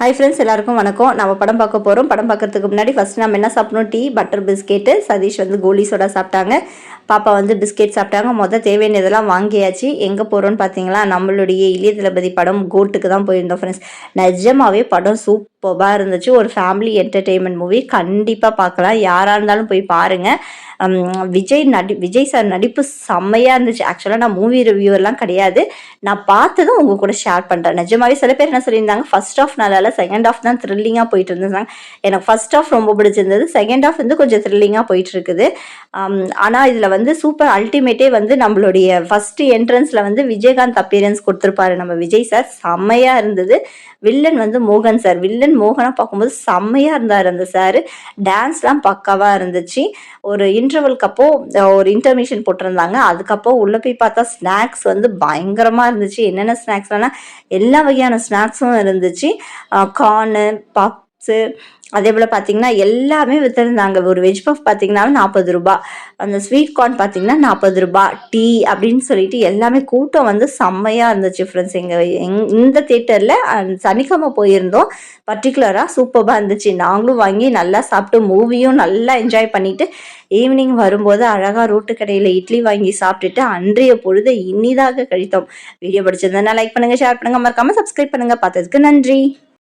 Hi friends எல்லாருக்கும் வணக்கம். நம்ம படம் பார்க்க போகிறோம் படம் பார்க்குறதுக்கு முன்னாடி ஃபஸ்ட் நம்ம என்ன சாப்பிட்ணும்? டீ பட்டர் பிஸ்கெட்டு சதீஷ் வந்து கோலி சோடா சாப்பிட்டாங்க. பாப்பா வந்து பிஸ்கெட் சாப்பிட்டாங்க. மொதல் தேவையான இதெல்லாம் வாங்கியாச்சு. எங்கே போகிறோன்னு பார்த்தீங்களா நம்மளுடைய இளைய தளபதி படம் கோட்டுக்கு தான் போயிருந்தோம் ஃப்ரெண்ட்ஸ் நிஜமாவே படம் சூப்பராக இருந்துச்சு. ஒரு ஃபேமிலி என்டர்டெயின்மெண்ட் மூவி கண்டிப்பாக பார்க்கலாம் யாராக இருந்தாலும் போய் பாருங்கள் விஜய் நடி விஜய் சார் நடிப்பு செம்மையாக இருந்துச்சு. ஆக்சுவலாக நான் மூவி ரிவ்யூவெல்லாம் கிடையாது. நான் பார்த்ததும் உங்கள் கூட ஷேர் பண்ணுறேன் நிஜமாவே சில பேர் என்ன சொல்லியிருந்தாங்க? ஃபர்ஸ்ட் ஆஃப் நல்லா செகண்ட் ஆஃப் தான் த்ரில்லிங்காக போயிட்டு இருந்தாங்க எனக்கு ஃபர்ஸ்ட் ஆஃப் ரொம்ப பிடிச்சிருந்தது. செகண்ட் ஆஃப் வந்து கொஞ்சம் த்ரில்லிங்காக போயிட்டு இருக்குது. ஆனால் இதில் வந்து சூப்பர் அல்டிமேட்டே வந்து நம்மளுடைய ஃபஸ்ட்டு என்ட்ரன்ஸில் வந்து விஜயகாந்த் அப்பியரன்ஸ் கொடுத்துருப்பாரு நம்ம விஜய் சார் செம்மையாக இருந்தது. வில்லன் வந்து மோகன் சார் வில்லன் மோகனாக பார்க்கும்போது செம்மையாக இருந்தார் அந்த சார் டான்ஸ்லாம் பக்காவாக இருந்துச்சு. ஒரு இன்டர்வல்க்கு அப்போ ஒரு இன்டர்மிஷன் போட்டிருந்தாங்க. அதுக்கப்போ உள்ளே போய் பார்த்தா ஸ்நாக்ஸ் வந்து பயங்கரமாக இருந்துச்சு. என்னென்ன ஸ்நாக்ஸ்லாம் எல்லா வகையான ஸ்நாக்ஸும் இருந்துச்சு. கார்னு பப்ஸு அதே போல் பார்த்தீங்கன்னா எல்லாமே விற்றுருந்தாங்க ஒரு வெஜ் பஃப் பார்த்தீங்கன்னாலும் நாற்பது ரூபா. அந்த ஸ்வீட் கார்ன் பார்த்தீங்கன்னா நாற்பது ரூபா. டீ அப்படின்னு சொல்லிட்டு எல்லாமே கூட்டம் வந்து செம்மையாக இருந்துச்சு ஃப்ரெண்ட்ஸ் எங்கள் எங் இந்த தேட்டரில் சனிக்கிழமை போயிருந்தோம். பர்டிகுலராக சூப்பராக இருந்துச்சு. நாங்களும் வாங்கி நல்லா சாப்பிட்டு மூவியும் நல்லா என்ஜாய் பண்ணிவிட்டு ஈவினிங் வரும்போது அழகாக ரோட்டு கடையில் இட்லி வாங்கி சாப்பிட்டுட்டு அன்றைய பொழுது இனிதாக கழித்தோம். வீடியோ பிடிச்சிருந்தா லைக் பண்ணுங்கள் ஷேர் பண்ணுங்கள் மறக்காமல் சப்ஸ்கிரைப் பண்ணுங்கள் பார்த்ததுக்கு நன்றி.